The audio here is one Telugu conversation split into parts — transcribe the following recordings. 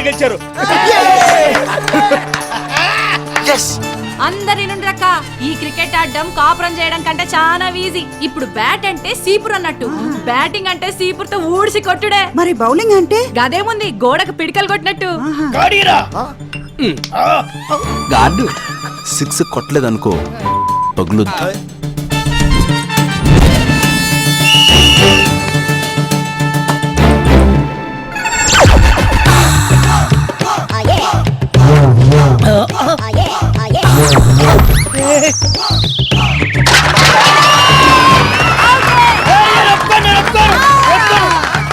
మీరే గెలిచారు. అందరి నుండి రక్క ఈ క్రికెట్ ఆడడం కాపురం చేయడం కంటే చాలా ఈజీ ఇప్పుడు బ్యాట్ అంటే సీపురు అన్నట్టు. బ్యాటింగ్ అంటే సీపురుతో ఊడిసి కొట్టుడే. మరి బౌలింగ్ అంటే? గదేముంది గోడకు పిడికలు కొట్టినట్టు. గాడీరా గార్డు సిక్స్ కొట్టలేదనుకో పగులుద్దు.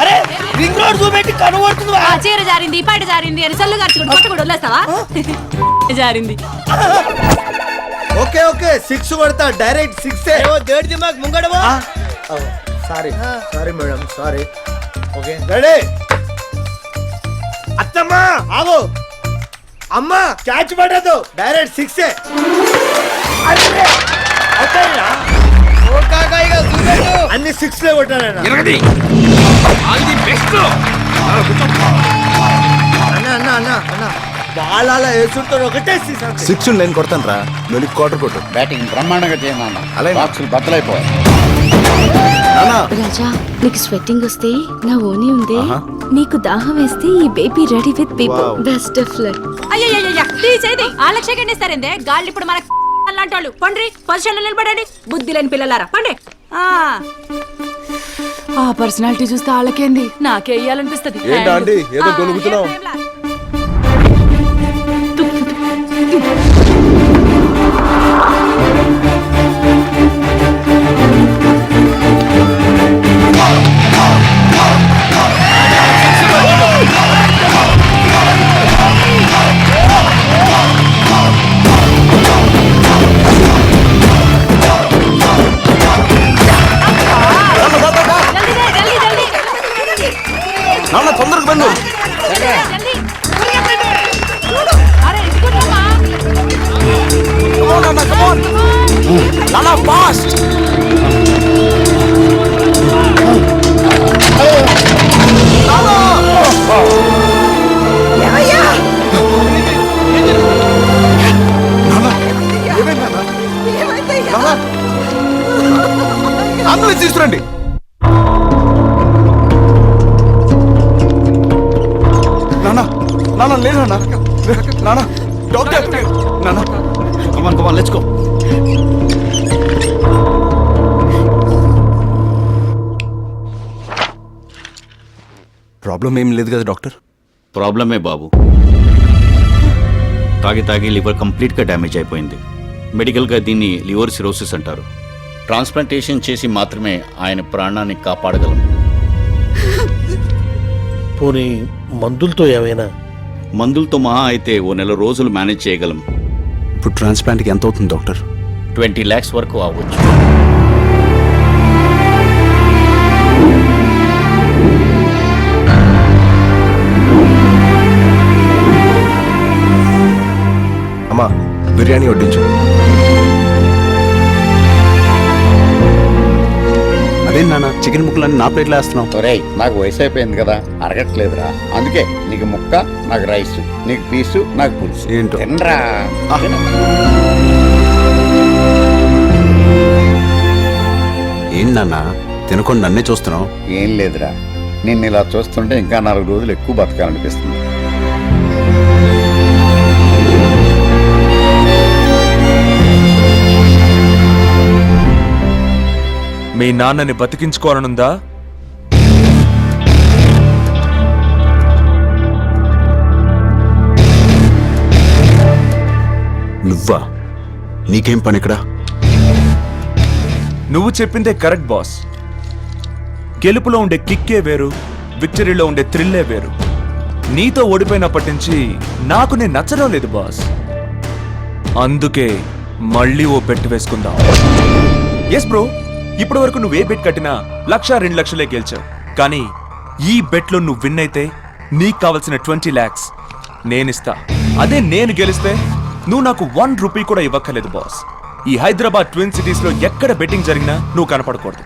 అరే రింగ్ రోడ్ చూపెట్టి కనుగొడుతుంది ఆ చీర జారింది పాట జారింది అని సల్లు గార్చుకుంటూ కొట్ట కూడా వదిలేస్తావా? జారింది. ఓకే ఓకే సిక్స్ కొడతా డైరెక్ట్ సిక్స్ దేడి దిమాగ్ ముంగడవా sorry sorry madam sorry okay. Ready. అత్తమ్మా! ఆగు. అమ్మా! క్యాచ్ పడదు. డైరెక్ట్ సిక్స్ అన్ని సిక్స్ లే కొట్టానన్న అన్న అన్న అన్న అన్న. బాల్ అలా వేసుంటారు ఒకటే సిక్స్ నేను కొడతాను రా నువ్వు క్వార్టర్ కొట్టు. బ్యాటింగ్ బ్రహ్మాండంగా చేయమన్నా అలాగే. బాక్సులు బద్దలైపోవాలి రాజా నీకు స్వెట్టింగ్ వస్తే నా ఓని ఉందే. నీకు దాహం వేస్తే ఈ baby ready with people. Best of luck తీసేది వాళ్ళకి సెకండ్ ఇస్తారేందే గాళ్ళు ఇప్పుడు మనకి అలాంటి వాళ్ళు పండ్రి పొజిషన్ నిలబడండి. బుద్ధి లేని పిల్లలారా. పండి. ఆ. ఆ పర్సనాలిటీ చూస్తే వాళ్ళకేంది నాకే వేయాలనిపిస్తుంది ఏంటా? ఏదో గొణుగుతున్నావ్? అంబులెన్స్ తీసుకురండి. నాన్న నాన్న లేదు నాన్న నాన్న డాక్టర్. నాన్న come on come on let's go problem ఏం లేదు కదా డాక్టర్? ప్రాబ్లమే బాబు. తాగి తాగి లివర్ కంప్లీట్గా డ్యామేజ్ అయిపోయింది. మెడికల్గా దీన్ని లివర్ సిరోసిస్ అంటారు. ట్రాన్స్ప్లాంటేషన్ చేసి మాత్రమే ఆయన ప్రాణాన్ని కాపాడగలం. పోనీ మందులతో ఏమైనా? మందులతో మహా అయితే ఓ నెల రోజులు మేనేజ్ చేయగలం. ఇప్పుడు ట్రాన్స్ప్లాంట్కి ఎంత అవుతుంది డాక్టర్? ట్వంటీ ల్యాక్స్ వరకు అవ్వచ్చు. బిర్యానీ వడ్డించు. అదేం నాన్న చికెన్ ముక్కలన్నీ నా ప్లేట్లో వేస్తున్నావు? ఒరేయ్ నాకు వయసు అయిపోయింది కదా అరగట్లేదురా. అందుకే నీకు ముక్క నాకు రైస్ నీకు పీసు నాకు పులుసు. ఏంటో. తినరా. ఏం నాన్న తినకుండా నన్నే చూస్తున్నావు? ఏం లేదురా. నిన్ను ఇలా చూస్తుంటే ఇంకా నాలుగు రోజులు ఎక్కువ బతకాలనిపిస్తుంది. మీ నాన్నని బతికించుకోవాలనుందా? నువ్వా? నీకేం పని ఇక్కడ నువ్వు చెప్పిందే కరెక్ట్ బాస్. గెలుపులో ఉండే కిక్కే వేరు విక్టరీలో ఉండే థ్రిల్లే వేరు. నీతో ఓడిపోయినప్పటి నుంచి నాకు నేను నచ్చడం లేదు బాస్. అందుకే మళ్ళీ ఓ బెట్ వేసుకుందాం. ఎస్ బ్రో ఇప్పటి వరకు నువ్వు బెట్ కట్టినా లక్ష రెండు లక్షలే గెలిచావు. కానీ ఈ బెట్లో నువ్వు విన్ అయితే నీకు కావలసిన ట్వంటీ ల్యాక్స్ నేనిస్తా. అదే నేను గెలిస్తే నువ్వు నాకు వన్ రూపీ కూడా ఇవ్వక్కర్లేదు బాస్. ఈ హైదరాబాద్ ట్విన్ సిటీస్లో ఎక్కడ బెట్టింగ్ జరిగినా నువ్వు కనపడకూడదు.